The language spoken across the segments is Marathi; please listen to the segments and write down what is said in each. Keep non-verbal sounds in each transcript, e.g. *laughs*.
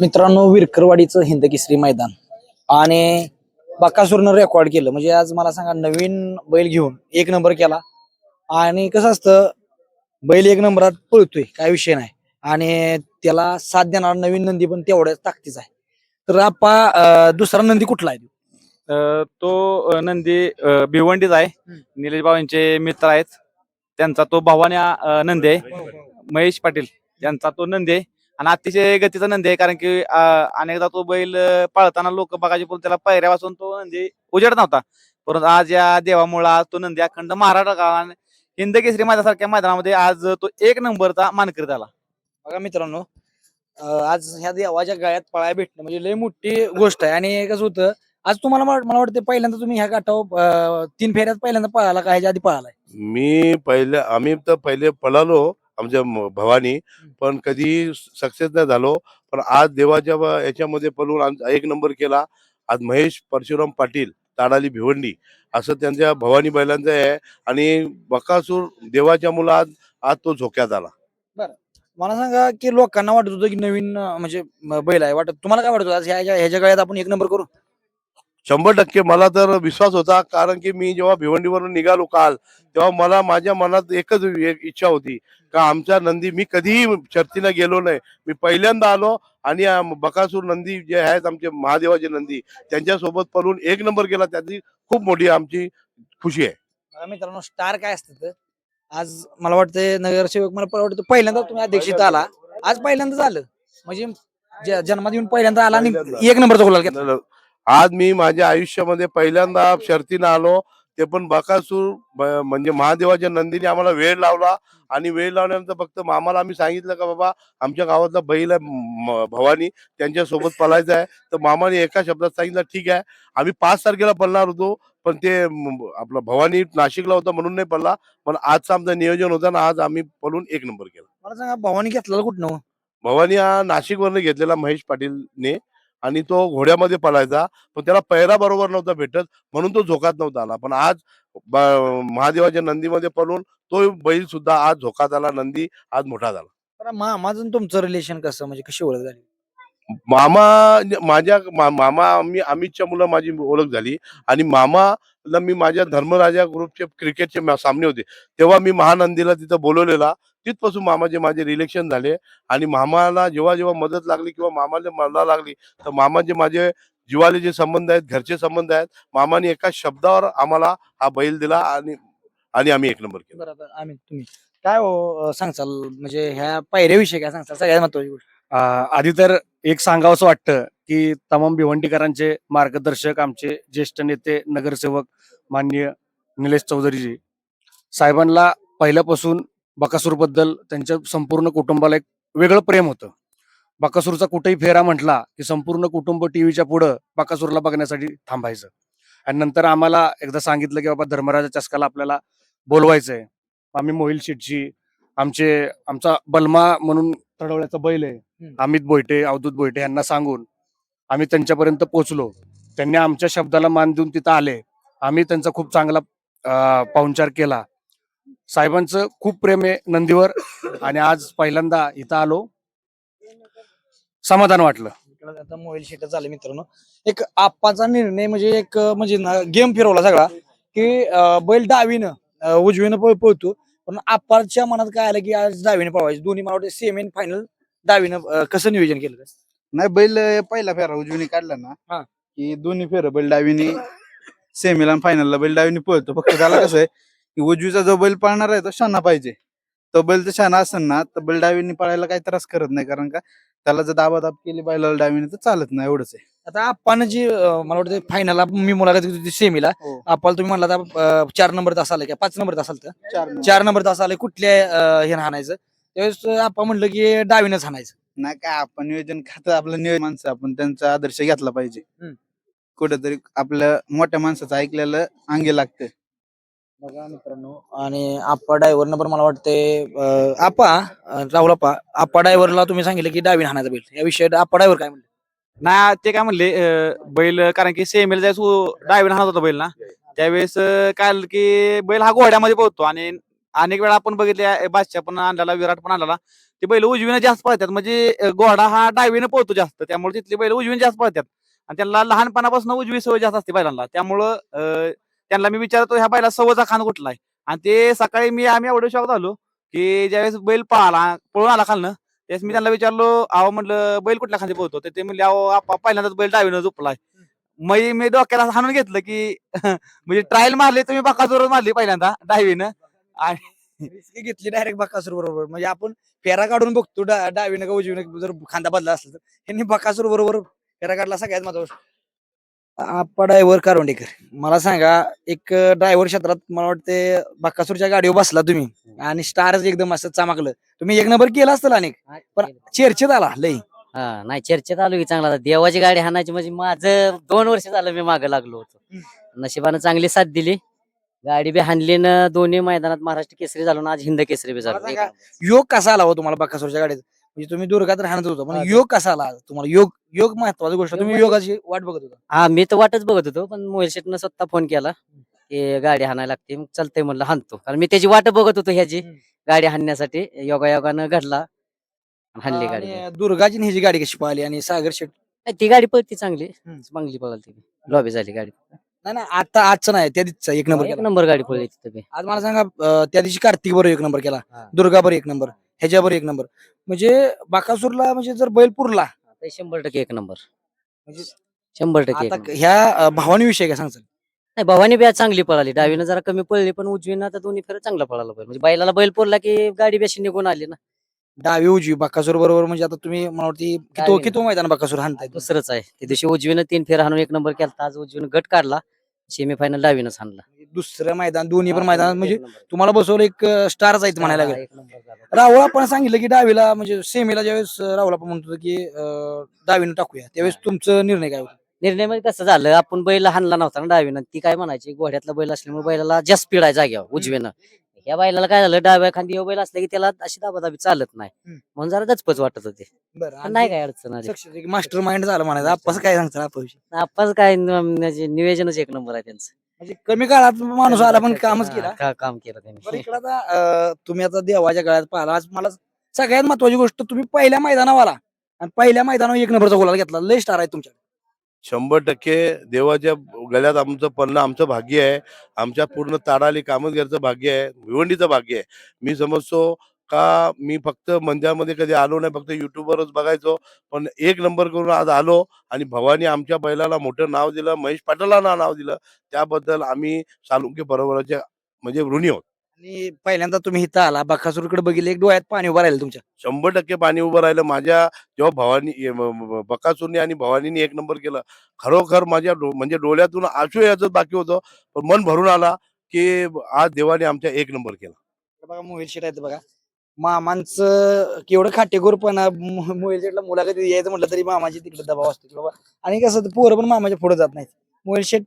मित्रांनो विरकरवाडीचं हिंद केसरी मैदान आणि बकासूरनं रेकॉर्ड केलं. म्हणजे आज मला सांगा नवीन बैल घेऊन एक नंबर केला. आणि कसं असतं बैल एक नंबरात पळतोय काय विषय नाही. आणि त्याला साथ देणारा नवीन नंदी पण तेवढ्याच ताकदीचा आहे. तर आपा दुसरा नंदी कुठला आहे? अ, तो अ, नंदी अ, भिवंडीच आहे. निलेश भावांचे मित्र आहेत. त्यांचा तो भावाने अ, नंदी आहे. महेश पाटील यांचा तो नंदी आहे. आणि अतिशय गतीचा नंदी आहे कारण की अनेकदा तो बैल पळताना लोक बघायचे पण त्याला पायऱ्यापासून तो नंदी उजेड नव्हता. परंतु आज या देवामुळे आज तो नंदी अखंड महाराष्ट्र गावाने हिंद केसरी मैदानासारख्या मैदानामध्ये आज तो एक नंबरचा मानकरी झाला. बघा मित्रांनो आज ह्या देवाच्या गळ्यात पळाय भेटणं म्हणजे लय मोठी गोष्ट आहे. आणि कसं होतं आज तुम्हाला मला वाटतं पहिल्यांदा तुम्ही ह्या गाठावर तीन फेऱ्यात पहिल्यांदा पळाला का? ह्याच्या आधी पळालाय? मी पहिले आम्ही तर पहिले पळालो. आमच्या भावानी पण कधी सक्सेस नाही झालो. पण आज देवाच्या याच्यामध्ये आम- एक नंबर केला. आज महेश परशुराम पाटील ताडाली भिवंडी असं त्यांच्या भवानी बैलांचं आहे. आणि बकासूर देवाच्या मुलं आज आज तो झोक्यात आला. मला सांगा की लोकांना वाटत होतं की नवीन म्हणजे बैल आहे. वाटत तुम्हाला काय वाटत होतं? आज ह्याच्या ह्याच्या गळ्यात आपण एक नंबर करू? शंभर टक्के मला तर विश्वास होता. कारण की मी जेव्हा भिवंडीवरून निघालो काल तेव्हा मला माझ्या मनात एकच एक इच्छा होती. का आमच्या नंदी मी कधीही शर्तीला गेलो नाही. मी पहिल्यांदा आलो आणि बकासूर नंदी जे आहेत आमचे महादेवाचे नंदी त्यांच्यासोबत पळून एक नंबर केला त्याची खूप मोठी आमची खुशी आहे. मित्रांनो स्टार काय असतं आज मला वाटतं नगरसेवक मला वाटतं पहिल्यांदा तुम्ही अध्यक्षित आला. आज पहिल्यांदा झालं. म्हणजे जन्मात येऊन पहिल्यांदा आला आणि. एक नंबरचा गुलाल घेतला. आज मी माझ्या आयुष्यामध्ये पहिल्यांदा शर्तीनं आलो. ते पण बकासूर म्हणजे महादेवाच्या नंदीने आम्हाला वेळ लावला आणि वेळ लावल्यानंतर फक्त मामाला आम्ही सांगितलं का बाबा आमच्या गावातला बैल आहे भवानी त्यांच्यासोबत पळायचं आहे. तर मामाने एका शब्दात सांगितलं ठीक आहे आम्ही पाच तारखेला पळणार होतो पण ते आपला भवानी नाशिकला होता म्हणून नाही पडला पण आजचं आमचं नियोजन होतं ना आज आम्ही पळून एक नंबर केला. मला सांगा भावानी घेतलेला कुठनं? भवानी हा नाशिकवरनं घेतलेला महेश पाटीलने. आणि तो घोड्यामध्ये पळायचा पण त्याला पैरा बरोबर नव्हता भेटत म्हणून तो झोकात नव्हता आला. पण आज महादेवाच्या नंदीमध्ये पळून तो बैल सुद्धा आज झोकात आला नंदी आज मोठा झाला. मामाचं तुमचं रिलेशन कसं? म्हणजे कशी ओळख झाली? मामा माझ्या मामा आम्ही अमितच्या मुलं माझी ओळख झाली. आणि मामाला मी माझ्या धर्मराजा ग्रुपचे क्रिकेटचे मा- सामने होते. तेव्हा मी महानंदीला तिथं बोलवलेला. तिथपासून मामाचे माझे रिलेक्शन झाले. आणि मामाला जेव्हा जेव्हा मदत लागली किंवा मामाला मला लागली तर मामाचे माझे जिवाले जे संबंध आहेत घरचे संबंध आहेत मामाने एका शब्दावर आम्हाला हा बैल दिला आणि आणि आम्ही एक नंबर केला. बरं आता आम्ही तुम्ही. काय हो सांगचाल म्हणजे ह्या पायऱ्याविषयी काय सांगचाल सगळ्यात महत्वाची गोष्ट. आधी तर एक सांगावंसं वाटतं की तमाम भिवंडीकरांचे मार्गदर्शक आमचे ज्येष्ठ नेते नगरसेवक माननीय निलेश चौधरीजी. साहेबांना पहिल्यापासून बकासूरबद्दल त्यांच्या संपूर्ण कुटुंबाला एक वेगळं प्रेम होतं. बकासूरचा कुठेही फेरा म्हटला की संपूर्ण कुटुंब टीव्हीच्या पुढं बकासूरला बघण्यासाठी थांबायचं. आणि नंतर आम्हाला एकदा सांगितलं की बाबा धर्मराजा चस्काला आपल्याला बोलवायचंय. आम्ही मोहिल शेटजी आमचे आमचा बलमा म्हणून तडवळ्याचा बैल आहे. अमित बोयटे अवधूत बोयटे यांना सांगून आम्ही त्यांच्यापर्यंत पोहोचलो. त्यांनी आमच्या शब्दाला मान देऊन तिथं आले. आम्ही त्यांचा खूप चांगला पाहुणचार केला. साहेबांचं खूप प्रेम आहे नंदीवर आणि आज पहिल्यांदा इथं आलो. समाधान वाटलं. आता मोबाईल शेट झाले मित्रांनो. एक आप्पाचा निर्णय म्हणजे एक म्हणजे गेम फिरवला सगळा की बैल डावीनं उजवीनं पळ पळतो. पण आप्पाच्या मनात काय आलं की आज डावीनं पळवायचं. दोन्ही मला वाटतं सेमी फायनल डावीनं अं, कसं नियोजन केलं नाही बैल पहिला फेरा उजवीने काढला ना. की दोन्ही फेर बैल डावीने सेमीला फायनलला बैल डावीने पळतो. फक्त त्याला कसं आहे की उजवीचा जो बैल पळणार आहे तो शाना पाहिजे. तो बैल तर शाना असेल ना तर बैल डावीने पळायला काही त्रास करत नाही कारण का त्याला जर दाबादाब केली बैलाला डावीने तर चालत नाही एवढंच आहे. आता आप्पानं जी अं, मला वाटतं फायनल मी मुलाखत घेतली होती सेमीला हो. आप्पाला तुम्ही म्हणला आता अं, चार नंबर तास आलं का? पाच नंबर तास आलं चार चार नंबर तास आले कुठल्या अं, हे हाणायचं त्यावेळेस आप्पा म्हणलं की डावीनच हाणायचं नाही काय आपण नियोजन खातं आपलं नियोजन माणसं आपण त्यांचा आदर्श घेतला पाहिजे. हम्म. कुठेतरी आपल्या मोठ्या माणसाचं ऐकलेलं अंगी लागतं. बघा मित्रांनो. आणि आप्पा ड्रायव्हरनं पण मला वाटते आप्पा राहुल आप्पा आप्पा डायव्हरला तुम्ही सांगितलं की डावीन हाणायचा बैल. या विषयात आप्पा डायव्हर काय म्हणले? ना ते काय म्हणले बैल कारण की सेमीला ज्यावेळेस डायव्हर हाणत होता बैल ना. त्यावेळेस काय की बैल हा घोड्यामध्ये पोहतो आणि अनेक वेळा आपण बघितले बादशाह पण आणलेला विराट पण आणलेला. ते बैल उजवीनं जास्त पळतात. म्हणजे घोडा हा डावीनं पोहतो जास्त. त्यामुळे तिथले बैल उजवीनं जास्त पळतात. आणि त्यांना लहानपणापासून उजवी सवय जास्त असते बैलांना. त्यामुळं अं, त्यांना मी विचारतो ह्या बैला सवयचा खान कुठला आहे आणि ते सकाळी मी आम्ही एवढे शॉक झालो की ज्यावेळेस बैल पळाला पळून आला खालनं त्यावेळेस मी त्यांना विचारलो अहो म्हटलं बैल कुठल्या खाली पोहतो तर ते म्हणले अहो आपा पहिल्यांदाच बैल डावीनं झोपलाय. मग मी डोक्याला हाणून घेतलं की *laughs* म्हणजे ट्रायल मारली तुम्ही बकाजोर मारली पहिल्यांदा डावीनं. आणि घेतली डायरेक्ट बकासूर बरोबर. म्हणजे आपण फेरा काढून बघतो डावीनं का उजवीनं जर खांदा बदला असला तर यांनी बकासूर बरोबर फेरा काढला सगळ्यात माझा आप्पा ड्रायव्हर कारोंडेकर मला सांगा एक ड्रायव्हर क्षेत्रात मला वाटते बकासूरच्या गाडीवर बसला तुम्ही आणि स्टारच एकदम असं चमकलं. तुम्ही एक नंबर केला असतं अनेक पण चर्चेत आला लई. हा नाही चर्चेत आलो की चांगला. देवाची गाडी हाणायची म्हणजे माझं दोन वर्ष झालं मी मागे लागलो होतो. नशिबानं चांगली साथ दिली. गाडी बी हाणली न दोन्ही मैदानात महाराष्ट्र केसरी झालो ना आज हिंद केसरी बी झालो. योग कसा आला हो तुम्हाला बकासूरच्या गाडीत? म्हणजे तुम्ही दुर्गात राहणार होतो पण योग कसा आला? तुम्हाला योग योग महत्वाची गोष्ट. तुम्ही योगाची वाट बघत होता. हा मी तर वाटच बघत होतो पण मोबाईल शेटनं स्वतः फोन केला की गाडी हाणायला लागते मग चालतंय म्हणलं हाणतो. कारण मी त्याची वाट बघत होतो ह्याची हम्म. गाडी हाणण्यासाठी. योगा योगानं घडला हाणली गाडी आणि दुर्गाची आणि ह्याची गाडी कशी पाहिली? आणि सागर शेट नाही, ती गाडी पळती चांगली. हम्म. चांगली पळाली लॉबी झाली गाडी. नाही नाही आता आजचं नाही त्या दिवशीचा एक नंबर एक केला. नंबर गाडी पळली तिथं बी. आज मला सांगा अं, त्या दिवशी कार्तिक बरोबर एक नंबर केला हा. दुर्गा बरोबर एक नंबर ह्याच्यावर एक नंबर. म्हणजे बाकासूरला म्हणजे जर बैल शंभर टक्के एक नंबर. म्हणजे शंभर टक्के एक आता नंबर. ह्या भावानी विषय काय सांगचाल? नाही भवानी बी आज चांगली पळाली. डावीनं जरा कमी पळली पण उजवीनं आता दोन्ही फेर चांगला पळाला बैल म्हणजे बैलाला बैल पोरला की गाडी बी अशी निघून आली ना. डावी उजवी बाकासूर बरोबर म्हणजे आता तुम्ही मला वाटते कितो डावी. कितो मैदान बाकासूर हाणताय दुसरंच आहे. त्या दिवशी उजवीनं तीन फेर हाणून एक नंबर केला आज उजवीनं गट काढला. सेमीफायनल डावीनच हाणला दुसरं मैदान दोन्ही पण मैदानात म्हणजे. तुम्हाला बसवलं एक स्टार जायचं म्हणायला लागेल. राहुल आपण सांगितलं की डावीला म्हणजे सेमीला ज्यावेळेस राहुल आपण म्हणतो की डावीनं टाकूया त्यावेळेस तुमचं निर्णय काय होता? निर्णयमध्ये कसं झालं आपण बैल हाणला नव्हता ना डावीनं ती काय म्हणायची घोड्यातला बैल असल्यामुळे बैलाला जास्त स्पीड आहे जाग्यावर उजवीनं. या बैलाला काय झालं डाव्या खांदी बैल असला की त्याला अशी दाबादाबी चालत नाही. हम्म. म्हणून जरा दचपच वाटत होते. बरं नाही काय अडचण आली. मास्टर माइंड झालं म्हणायचं. आपण काय सांगता आपण आपण काय न- म्हणजे नियोजनच एक नंबर आहे त्यांचं. म्हणजे कमी काळात माणूस आला पण कामच हा, केला. का- काम केलं बरं त्यांनी इकडं आता अं, तुम्ही आता देवाच्या काळात पाहिला. आज मला सगळ्यात महत्वाची गोष्ट तुम्ही पहिल्या मैदानावर आला. आणि पहिल्या मैदानावर एक नंबरचा गोला घेतला. लय स्टार आहे तुमच्या शंभर टक्के देवाच्या गळ्यात आमचं पडणं आमचं भाग्य आहे. आमच्या पूर्ण ताडाली कामतगारचं भाग्य आहे. भिवंडीचं भाग्य आहे. मी समजतो का मी फक्त मंदिरामध्ये कधी आलो नाही फक्त युट्यूबवरच बघायचो. पण एक नंबर करून आज आलो आणि भवानी आमच्या बैलाला मोठं नाव दिलं महेश पाटलांना नाव दिलं. त्याबद्दल आम्ही सालुंके बरोबरचे म्हणजे ऋणी आहोत. आणि पहिल्यांदा तुम्ही इथं आला बकासूरकडे बघितलं एक डोळ्यात पाणी उभं राहिलं तुमच्या. शंभर टक्के पाणी उभं राहिलं. माझ्या जेव्हा भवानी ए, म- म- बकासूरने आणि भवानीने एक नंबर केलं. खरोखर माझ्या डो- म्हणजे डोळ्यातून आशू यायचं बाकी होतं. पण मन भरून आला की आज देवाने आमच्या एक नंबर केला. बघा मोबाईल शेट आहेत बघा. मामांचं केवढं खाटेकोरपणा मोबाईल शेटला मुलाखत यायचं म्हटलं तरी मामाची तिकडे दबाव असतो की बाबा. आणि कसं पोरं पण मामाच्या पुढे जात नाहीत. मोबाईल शेट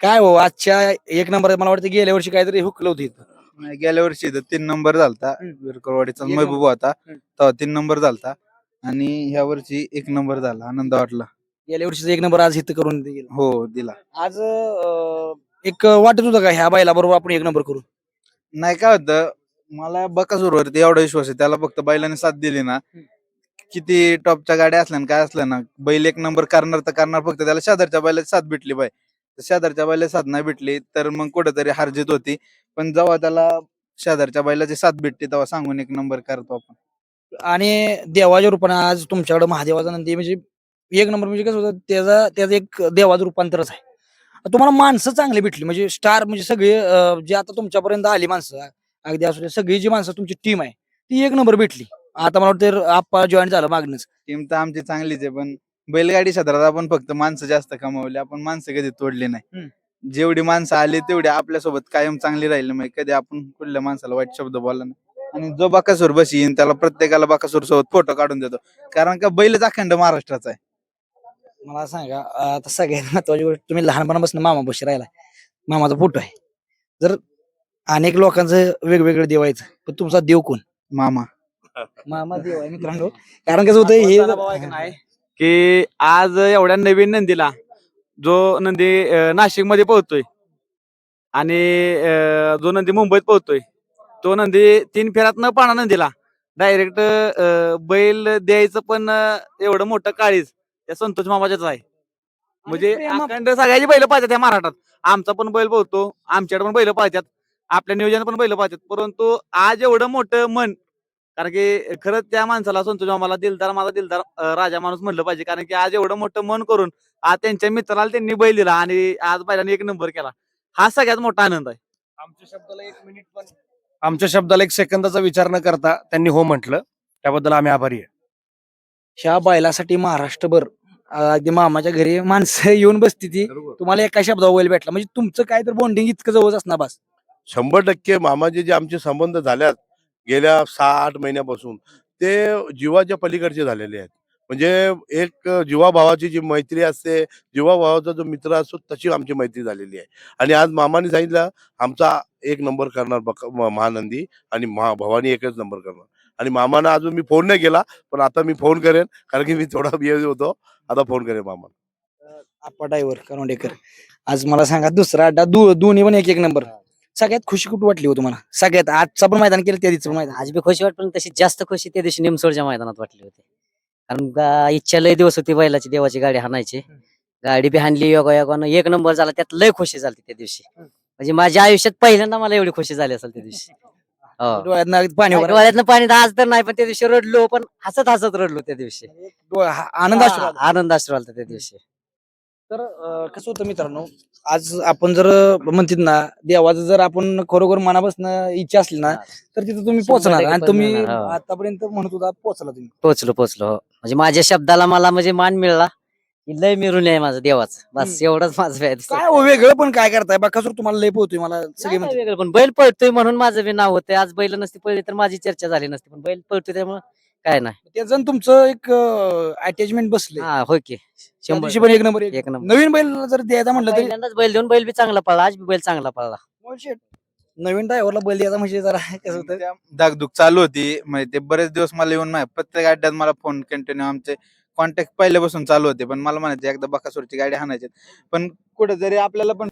काय हो आजच्या एक नंबर मला वाटतं गेल्या वर्षी काहीतरी हुकलं होतं इथं. नाही, गेल्या वर्षी इथं तीन नंबर झालता. हम्म. विरकरवाडीचा एक महबूब होता. हम्म. तेव्हा तीन नंबर झालता. आणि ह्या वर्षी एक नंबर झाला आनंद वाटला. गेल्या वर्षीचा एक नंबर आज इथं करून गेला हो दिला. आज अं, एक वाटत होतं का ह्या बायला बरोबर आपण एक नंबर करू? नाही काय होतं मला बकासूरवरती एवढा विश्वास आहे त्याला फक्त बैलाने साथ दिली ना. किती टॉपच्या गाड्या असल्या ना काय असल्या ना बैल एक नंबर करणार तर करणार फक्त त्याला शेजारच्या बैलाची साथ भेटली बाय शेजारच्या बैला साथ नाही भेटली तर मग कुठेतरी हारजीत होती. पण जेव्हा त्याला शेजारच्या बैलाची साथ भेटते तेव्हा सांगून एक नंबर करतो आपण. आणि देवाच्या रूपाने आज तुमच्याकडे महादेवाचा नंदी म्हणजे एक नंबर म्हणजे कसं होतं त्याचा त्याचं एक देवाचं रूपांतरच आहे. तुम्हाला माणसं चांगली भेटली म्हणजे स्टार म्हणजे सगळे जे आता तुमच्यापर्यंत आली माणसं अगदी असू सगळी जी माणसं तुमची टीम आहे ती एक नंबर भेटली. आता मला वाटतं आप्पा जॉईन झालं मागणंच. टीम तर आमची चांगलीच आहे पण बैलगाडी क्षेत्रात आपण फक्त माणसं जास्त कमावली आपण माणसं कधी तोडली नाही. जेवढी माणसं आली तेवढी आपल्यासोबत कायम चांगली राहिली. मग कधी आपण कुठल्या माणसाला वाईट शब्द बोलला नाही. आणि जो बाकासूर बशी येईन त्याला प्रत्येकाला बाकासूर सोबत फोटो काढून देतो. कारण का बैलच अखंड महाराष्ट्राचा आहे. मला सांगा आता सगळ्यात महत्वाची गोष्ट तुम्ही लहानपणापासून मामा बशी राहिला मामाचा फोटो आहे. जर अनेक लोकांचं वेगवेगळं देव आहे पण तुमचा देव कोण? मामा. मामा देव आहे मित्रांनो. कारण कसं होतं हे नाही की आज एवढ्या नवीन नंदीला जो नंदी नाशिकमध्ये पोहतोय आणि जो नंदी मुंबईत पोहतोय तो नंदी तीन फेऱ्यात न पाणा नंदीला डायरेक्ट बैल द्यायचं पण एवढं मोठं काळीज त्या संतोष मामाच्याच आहे. म्हणजे अखंड सगळ्याची बैल पाहतात त्या महाराष्ट्रात आमचा पण बैल पोहतो आमच्याकडे पण बैल पाहतात आपल्या नियोजन पण बैल पाहतात. परंतु आज एवढं मोठं मन कारण की खरंच त्या माणसाला संतोष मामाला दिलदार माझा दिलदार राजा माणूस म्हणलं पाहिजे. कारण की आज एवढं मोठं मन करून आज त्यांच्या मित्राला त्यांनी बैल दिला आणि आज बैलाने एक नंबर केला. हा सगळ्यात मोठा आनंद आहे. आमच्या शब्दाला एक मिनिट पण आमच्या शब्दाला एक सेकंदाचा विचार न करता त्यांनी हो म्हटलं. त्याबद्दल आम्ही आभारी आहे. ह्या बैलासाठी महाराष्ट्रभर अगदी मामाच्या घरी माणसं येऊन बसती ती. तुम्हाला एका शब्दावर बैल भेटला. म्हणजे तुमचं काय तर बॉन्डिंग इतकं जवळ असणार बस. शंभर टक्के मामाचे जे आमचे संबंध झाल्यात गेल्या सहा आठ महिन्यापासून ते जीवाच्या पलीकडचे झालेले आहेत म्हणजे एक जीवाभावाची जी मैत्री असते जीवाभावाचा जो मित्र असतो तशी आमची मैत्री झालेली आहे आणि आज मामाने सांगितलं आमचा एक नंबर करणार महानंदी आणि महा भवानी एकच नंबर करणार आणि मामानं अजून मी फोन नाही केला पण आता मी फोन करेन कारण की मी थोडा बिझी होतो आता फोन करेन मामा आप्पा ड्रायव्हर करोंडेकर आज मला सांगा दुसरा अड्डा दो दोन्ही पण एक एक नंबर सगळ्यात खुशी कुठं वाटली हो तुम्हाला? सगळ्यात आजचा पण मैदान केलं त्या दिवशी पण मैदान. आज बी खुशी वाटली पण तशी जास्त खुशी त्या दिवशी निमसोडच्या मैदानात वाटली होती. कारण गा- इच्छा लय दिवस होती बैलाची देवाची गाडी हाणायची. गाडी बी हाणली योगा योगानं एक नंबर झाला त्यात लय खुशी झाली त्या दिवशी. म्हणजे माझ्या आयुष्यात पहिल्यांदा मला एवढी खुशी झाली असेल त्या दिवशी. हो. *laughs* डोळ्यातनं पाणी वगैरे- डोळ्यातनं पाणी तर आज तर नाही पण त्या दिवशी रडलो पण हसत हसत रडलो त्या दिवशी. डोळा- हा- आनंद असतो आनंद त्या दिवशी. तर अं, कसं होतं मित्रांनो आज आपण जर म्हणतात ना देवाचं जर आपण खरोखर मनापासून इच्छा असली ना तर तिथं तुम्ही शंभर पोहोचणार टक्के आणि तुम्ही पोहोचणार, हो. आतापर्यंत म्हणत होता पोहोचला तुम्ही पोचलो पोचलो हो. म्हणजे माझ्या शब्दाला मला म्हणजे मान मिळाला की लय मिळून आहे माझं देवाच बस एवढंच माझं. काय हो वेगळं पण काय करताय बाकासूर तुम्हाला लय पोहतोय मला सगळे नाही, म्हणतात. नाही वेगळं पण बैल पळतोय म्हणून माझं बी नाव होतंय आज बैल नसती पळली तर माझी चर्चा झाली नसती पण बैल पळतोय त्यामुळे काय नाही. त्याचं तुमचं एक अटॅचमेंट बसले हा होय की. शंभर पण एक नंबर एक नंबर. नवीन बैल जर द्यायचा म्हटलं तरी पहिल्यांदाच बैल देऊन बैल बी चांगला पळला आज बी बैल चांगला पळला. shit. नवीन ड्रायव्हरला बैल द्यायचा म्हणजे जरा *laughs* कसं होतं? त्या दागदुग चालू होती म्हणजे ते बरेच दिवस मला येऊन माझ्या प्रत्येक अड्ड्यात मला फोन कंटिन्यू आमचे कॉन्टॅक्ट पहिल्यापासून चालू होते पण मला म्हणायचे एकदा बकासूरची गाडी हाणायची. पण कुठे जरी आपल्याला पण